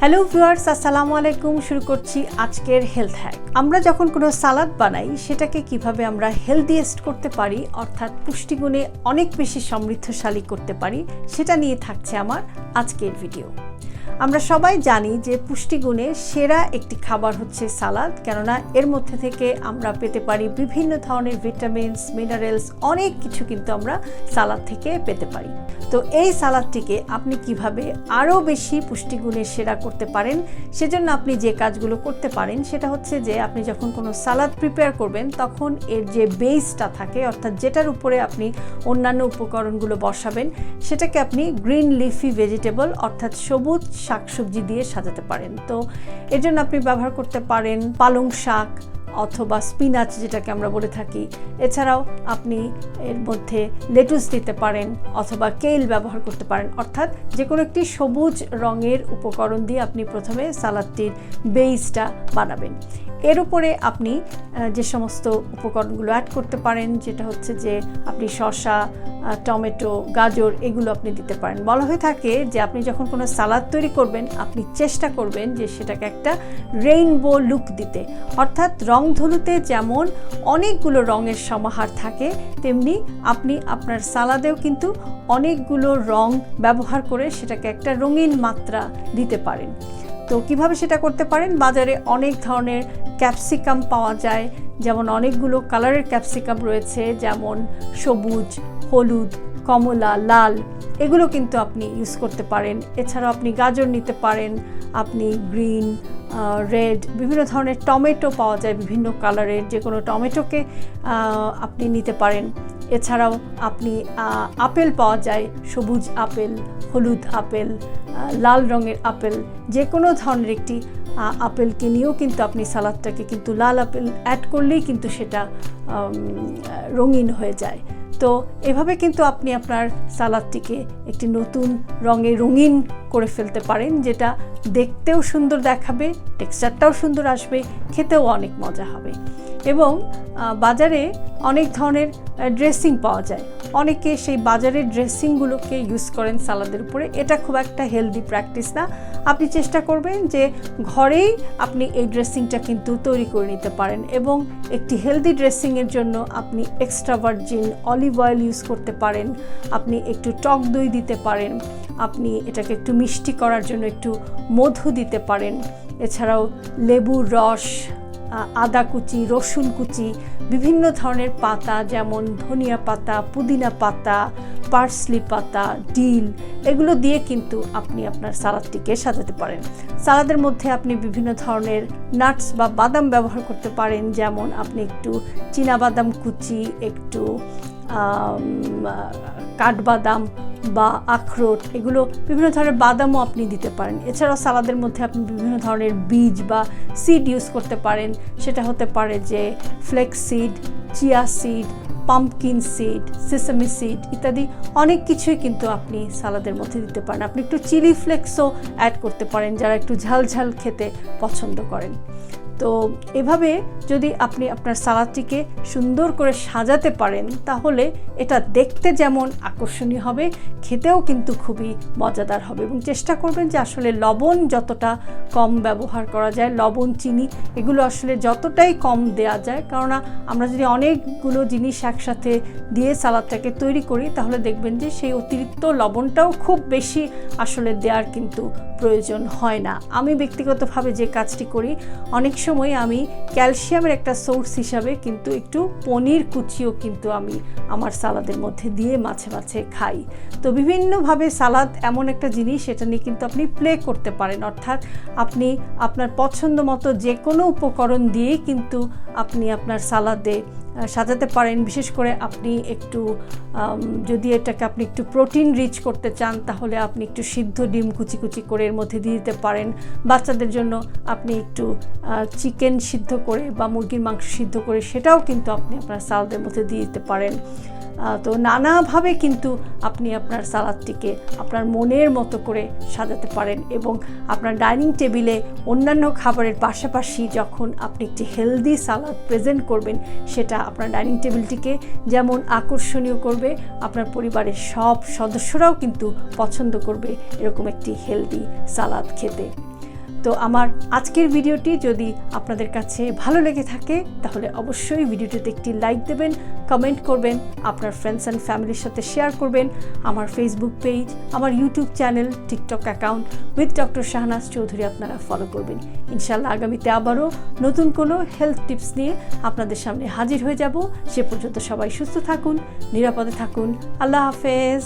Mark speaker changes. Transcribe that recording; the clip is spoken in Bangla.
Speaker 1: হ্যালো ভিউয়ার্স আসসালামু আলাইকুম। শুরু করছি আজকের হেলথ হ্যাক আমরা যখন কোনো সালাদ বানাই, সেটাকে কীভাবে আমরা হেলদিয়েস্ট করতে পারি, অর্থাৎ পুষ্টিগুণে অনেক বেশি সমৃদ্ধশালী করতে পারি, সেটা নিয়ে থাকছে আমার আজকের ভিডিও আমরা সবাই জানি যে পুষ্টিগুণে সেরা একটি খাবার হচ্ছে সালাদ, কেননা এর মধ্যে থেকে আমরা পেতে পারি বিভিন্ন ধরনের ভিটামিনস, মিনারেলস, অনেক কিছু কিন্তু আমরা সালাদ থেকে পেতে পারি। তো এই সালাদটিকে আপনি কীভাবে আরও বেশি পুষ্টিগুণে সেরা করতে পারেন, সেজন্য আপনি যে কাজগুলো করতে পারেন, সেটা হচ্ছে যে আপনি যখন কোনো সালাদ প্রিপেয়ার করবেন, তখন এর যে বেসটা থাকে, অর্থাৎ যেটার উপরে আপনি অন্যান্য উপকরণগুলো বসাবেন, সেটাকে আপনি গ্রিন লিফি ভেজিটেবল অর্থাৎ সবুজ শাকসবজি দিয়ে সাজাতে পারেন। তো এর জন্য আপনি ব্যবহার করতে পারেন পালং শাক অথবা স্পিনাচ যেটাকে আমরা বলে থাকি। এছাড়াও আপনি এর মধ্যে লেটুস দিতে পারেন অথবা কেল ব্যবহার করতে পারেন। অর্থাৎ যে কোনো একটি সবুজ রঙের উপকরণ দিয়ে আপনি প্রথমে সালাদটির বেইসটা বানাবেন। এর উপরে আপনি যে সমস্ত উপকরণগুলো অ্যাড করতে পারেন, যেটা হচ্ছে যে আপনি শসা টমেটো, গাজর, এগুলো আপনি দিতে পারেন। বলা হয়ে থাকে যে আপনি যখন কোনো সালাদ তৈরি করবেন, আপনি চেষ্টা করবেন যে সেটাকে একটা রেইনবো লুক দিতে। অর্থাৎ রং ধনুতে যেমন অনেকগুলো রঙের সমাহার থাকে, তেমনি আপনি আপনার সালাদেও কিন্তু অনেকগুলো রং ব্যবহার করে সেটাকে একটা রঙিন মাত্রা দিতে পারেন। তো কীভাবে সেটা করতে পারেন? বাজারে অনেক ধরনের ক্যাপসিকাম পাওয়া যায়, যেমন অনেকগুলো কালারের ক্যাপসিকাম রয়েছে, যেমন সবুজ, হলুদ, কমলা, লাল, এগুলো কিন্তু আপনি ইউজ করতে পারেন। এছাড়াও আপনি গাজর নিতে পারেন, আপনি গ্রিন রেড বিভিন্ন ধরনের টমেটো পাওয়া যায় বিভিন্ন কালারের যে কোনো টমেটোকে আপনি নিতে পারেন। এছাড়াও আপনি আপেল পাওয়া যায়, সবুজ আপেল, হলুদ আপেল লাল রঙের আপেল যে কোনো ধরনের একটি আপেলকে নিয়েও কিন্তু আপনি সালাদটাকে কিন্তু লাল আপেল অ্যাড করলেই কিন্তু সেটা রঙিন হয়ে যায়। তো এভাবে কিন্তু আপনি আপনার সালাদটিকে একটি নতুন রঙে রঙিন করে ফেলতে পারেন, যেটা দেখতেও সুন্দর দেখাবে, টেক্সচারটাও সুন্দর আসবে, খেতেও অনেক মজা হবে। এবং বাজারে অনেক ধরনের ড্রেসিং পাওয়া যায়। অনেকে সেই বাজারের ড্রেসিংগুলোকে ইউজ করেন সালাদের উপরে। এটা খুব একটা হেলদি প্র্যাকটিস না। আপনি চেষ্টা করবেন যে ঘরেই আপনি এই ড্রেসিংটা কিন্তু তৈরি করে নিতে পারেন এবং একটি হেলদি ড্রেসিংয়ের জন্য আপনি extra virgin olive oil use করতে পারেন। আপনি একটু টক দই দিতে পারেন। আপনি এটাকে একটু মিষ্টি করার জন্য একটু মধু দিতে পারেন। এছাড়াও লেবুর রস আদা কুচি, রসুন কুচি, বিভিন্ন ধরনের পাতা যেমন ধনিয়া পাতা, পুদিনা পাতা, পার্সলি পাতা, ডিল, এগুলো দিয়ে কিন্তু আপনি আপনার সালাদটিকে সাজাতে পারেন। সালাদের মধ্যে আপনি বিভিন্ন ধরনের নাটস বা বাদাম ব্যবহার করতে পারেন, যেমন আপনি একটু বাদাম কুচি, একটু কাঠবাদাম বা আখরোট, এগুলো বিভিন্ন ধরনের বাদামও আপনি দিতে পারেন। এছাড়াও সালাদের মধ্যে আপনি বিভিন্ন ধরনের বীজ বা সিড ইউজ করতে পারেন। সেটা হতে পারে যে flax seed chia seed pumpkin seed sesame seed ইত্যাদি অনেক কিছুই কিন্তু আপনি সালাদের মধ্যে দিতে পারেন। আপনি একটু চিলি ফ্লেক্সও অ্যাড করতে পারেন যারা একটু ঝাল ঝাল খেতে পছন্দ করেন। তো এভাবে যদি আপনি আপনার সালাদটিকে সুন্দর করে সাজাতে পারেন, তাহলে এটা দেখতে যেমন আকর্ষণীয় হবে, খেতেও কিন্তু খুবই মজাদার হবে এবং চেষ্টা করবেন যে আসলে লবণ যতটা কম ব্যবহার করা যায়, লবণ, চিনি, এগুলো আসলে যতটাই কম দেয়া যায়। কেননা আমরা যদি অনেকগুলো জিনিস একসাথে দিয়ে সালাদটাকে তৈরি করি, তাহলে দেখবেন যে সেই অতিরিক্ত লবণটাও খুব বেশি আসলে দেওয়ার কিন্তু প্রয়োজন হয় না। আমি ব্যক্তিগতভাবে যে কাজটি করি, অনেক সময় আমি ক্যালসিয়ামের একটা সোর্স হিসাবে কিন্তু একটু পনির কুচিও কিন্তু আমি আমার সালাদের মধ্যে দিয়ে মাঝে মাঝে খাই। তো বিভিন্নভাবে সালাদ এমন একটা জিনিস, সেটা নিয়ে কিন্তু আপনি প্লে করতে পারেন। অর্থাৎ আপনি আপনার পছন্দ মতো যে কোনো উপকরণ দিয়েই কিন্তু আপনি আপনার সালাদে সাজাতে পারেন। বিশেষ করে আপনি একটু যদি এটাকে আপনি একটু প্রোটিন রিচ করতে চান, তাহলে আপনি একটু সিদ্ধ ডিম কুচি কুচি করে এর মধ্যে দিয়ে দিতে পারেন। বাচ্চাদের জন্য আপনি একটু চিকেন সিদ্ধ করে বা মুরগির মাংস সিদ্ধ করে, সেটাও কিন্তু আপনি আপনার সালাদের মধ্যে দিয়ে দিতে পারেন। তো নানাভাবে কিন্তু আপনি আপনার সালাদটিকে আপনার মনের মতো করে সাজাতে পারেন এবং আপনার ডাইনিং টেবিলে অন্যান্য খাবারের পাশাপাশি যখন আপনি একটি হেলদি সালাদ প্রেজেন্ট করবেন, সেটা আপনার ডাইনিং টেবিলটিকে যেমন আকর্ষণীয় করবে, আপনার পরিবারের সব সদস্যরাও কিন্তু পছন্দ করবে এরকম একটি হেলদি সালাদ খেতে। তো আমার আজকের ভিডিওটি যদি আপনাদের কাছে ভালো লেগে থাকে, তাহলে অবশ্যই ভিডিওটিতে একটি লাইক দেবেন কমেন্ট করবেন, আপনার ফ্রেন্ডস অ্যান্ড ফ্যামিলির সাথে শেয়ার করবেন, আমার ফেসবুক পেজ আমার YouTube channel TikTok account with doctor Shahnaz Chowdhury আপনারা ফলো করবেন। ইনশাল্লাহ আগামীতে আবারও নতুন কোনো হেলথ টিপস নিয়ে আপনাদের সামনে হাজির হয়ে যাব। সে পর্যন্ত সবাই সুস্থ থাকুন, নিরাপদে থাকুন। আল্লাহ হাফেজ।